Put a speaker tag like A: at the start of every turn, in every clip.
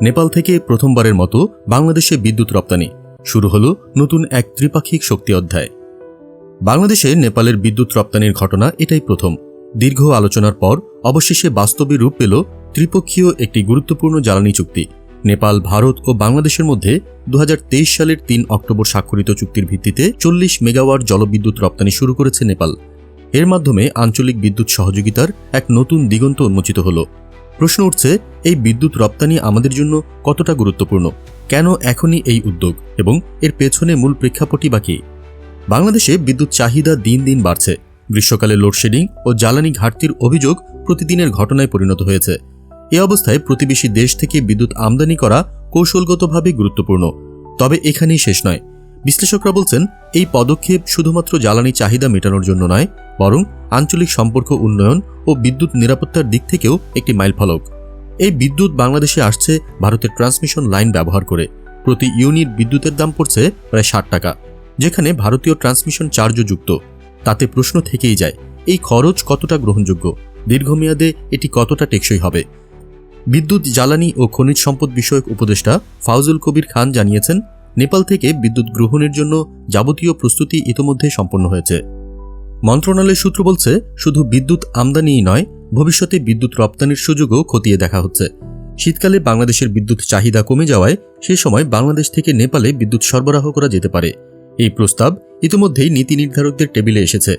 A: নেপাল থেকে প্রথমবারের মতো বাংলাদেশে বিদ্যুৎ রপ্তানি। শুরু হল নতুন এক ত্রিপাক্ষিক শক্তি অধ্যায়। বাংলাদেশে নেপালের বিদ্যুৎ রপ্তানির ঘটনা এটাই প্রথম। দীর্ঘ আলোচনার পর অবশেষে বাস্তবে রূপ পেল ত্রিপক্ষীয় একটি গুরুত্বপূর্ণ জ্বালানি চুক্তি। নেপাল, ভারত ও বাংলাদেশের মধ্যে দু হাজার তেইশ সালের তিন অক্টোবর স্বাক্ষরিত চুক্তির ভিত্তিতে চল্লিশ মেগাওয়াট জলবিদ্যুৎ রপ্তানি শুরু করেছে নেপাল। এর মাধ্যমে আঞ্চলিক বিদ্যুৎ সহযোগিতার এক নতুন দিগন্ত উন্মোচিত হল। প্রশ্ন উঠছে, এই বিদ্যুৎ রপ্তানি আমাদের জন্য কতটা গুরুত্বপূর্ণ? কেন এখনই এই উদ্যোগ? এবং এর পেছনে মূল প্রেক্ষাপটই বা কী? বাংলাদেশে বিদ্যুৎ চাহিদা দিন দিন বাড়ছে। গ্রীষ্মকালে লোডশেডিং ও জ্বালানি ঘাটতির অভিযোগ প্রতিদিনের ঘটনায় পরিণত হয়েছে। এ অবস্থায় প্রতিবেশী দেশ থেকে বিদ্যুৎ আমদানি করা কৌশলগতভাবে গুরুত্বপূর্ণ। তবে এখানেই শেষ নয়। বিশ্লেষকরা বলছেন, এই পদক্ষেপ শুধুমাত্র জ্বালানি চাহিদা মেটানোর জন্য নয়, বরং আঞ্চলিক সম্পর্ক উন্নয়ন ও বিদ্যুৎ নিরাপত্তার দিক থেকেও একটি মাইলফলক। এই বিদ্যুৎ বাংলাদেশে আসছে ভারতের ট্রান্সমিশন লাইন ব্যবহার করে। প্রতি ইউনিট বিদ্যুতের দাম পড়ছে প্রায় ষাট টাকা, যেখানে ভারতীয় ট্রান্সমিশন চার্জও যুক্ত। তাতে প্রশ্ন থেকেই যায়, এই খরচ কতটা গ্রহণযোগ্য? দীর্ঘমেয়াদে এটি কতটা টেকসই হবে? বিদ্যুৎ জ্বালানি ও খনিজ সম্পদ বিষয়ক উপদেষ্টা ফাউজুল কবির খান জানিয়েছেন, নেপাল থেকে বিদ্যুৎ গ্রহণের জন্য যাবতীয় প্রস্তুতি ইতোমধ্যে সম্পন্ন হয়েছে। মন্ত্রণালয়ের সূত্র বলছে, শুধু বিদ্যুৎ আমদানিই নয়, ভবিষ্যতে বিদ্যুৎ রপ্তানির সুযোগও খতিয়ে দেখা হচ্ছে। শীতকালে বাংলাদেশের বিদ্যুৎ চাহিদা কমে যাওয়ায় সে সময় বাংলাদেশ থেকে নেপালে বিদ্যুৎ সরবরাহ করা যেতে পারে। এই প্রস্তাব ইতিমধ্যেই নীতি নির্ধারকদের টেবিলে এসেছে।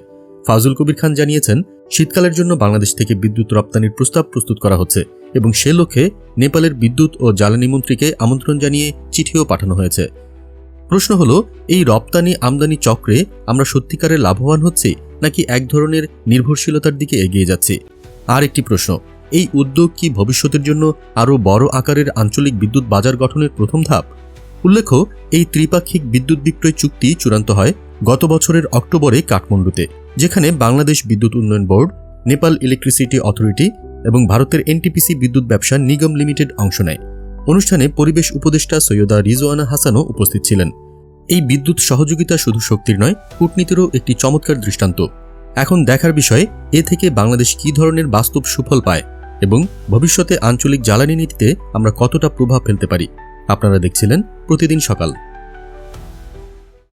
A: ফাজুল কবির খান জানিয়েছেন, শীতকালের জন্য বাংলাদেশ থেকে বিদ্যুৎ রপ্তানির প্রস্তাব প্রস্তুত করা হচ্ছে এবং সে লক্ষ্যে নেপালের বিদ্যুৎ ও জ্বালানি মন্ত্রীকে আমন্ত্রণ জানিয়ে চিঠিও পাঠানো হয়েছে। প্রশ্ন হলো, এই রপ্তানি আমদানি চক্রে আমরা সত্যিকারের লাভবান হচ্ছি নাকি এক ধরনের নির্ভরশীলতার দিকে এগিয়ে যাচ্ছে? আর একটি প্রশ্ন, এই উদ্যোগ কি ভবিষ্যতের জন্য আরও বড় আকারের আঞ্চলিক বিদ্যুৎ বাজার গঠনের প্রথম ধাপ? উল্লেখ্য, এই ত্রিপাক্ষিক বিদ্যুৎ বিক্রয় চুক্তি চূড়ান্ত হয় গত বছরের অক্টোবরে কাঠমান্ডুতে, যেখানে বাংলাদেশ বিদ্যুৎ উন্নয়ন বোর্ড, নেপাল ইলেকট্রিসিটি অথরিটি এবং ভারতের এনটিপিসি বিদ্যুৎ ব্যবসা নিগম লিমিটেড অংশ নেয়। অনুষ্ঠানে পরিবেশ উপদেষ্টা সৈয়দা রিজওয়ানা হাসানও উপস্থিত ছিলেন। এই বিদ্যুৎ সহযোগিতা শুধু শক্তির নয়, কূটনীতিরও একটি চমৎকার দৃষ্টান্ত। এখন দেখার বিষয়, এ থেকে বাংলাদেশ কী ধরনের বাস্তব সুফল পায় এবং ভবিষ্যতে আঞ্চলিক জ্বালানি নীতিতে আমরা কতটা প্রভাব ফেলতে পারি? আপনারা দেখছিলেন প্রতিদিন সকাল।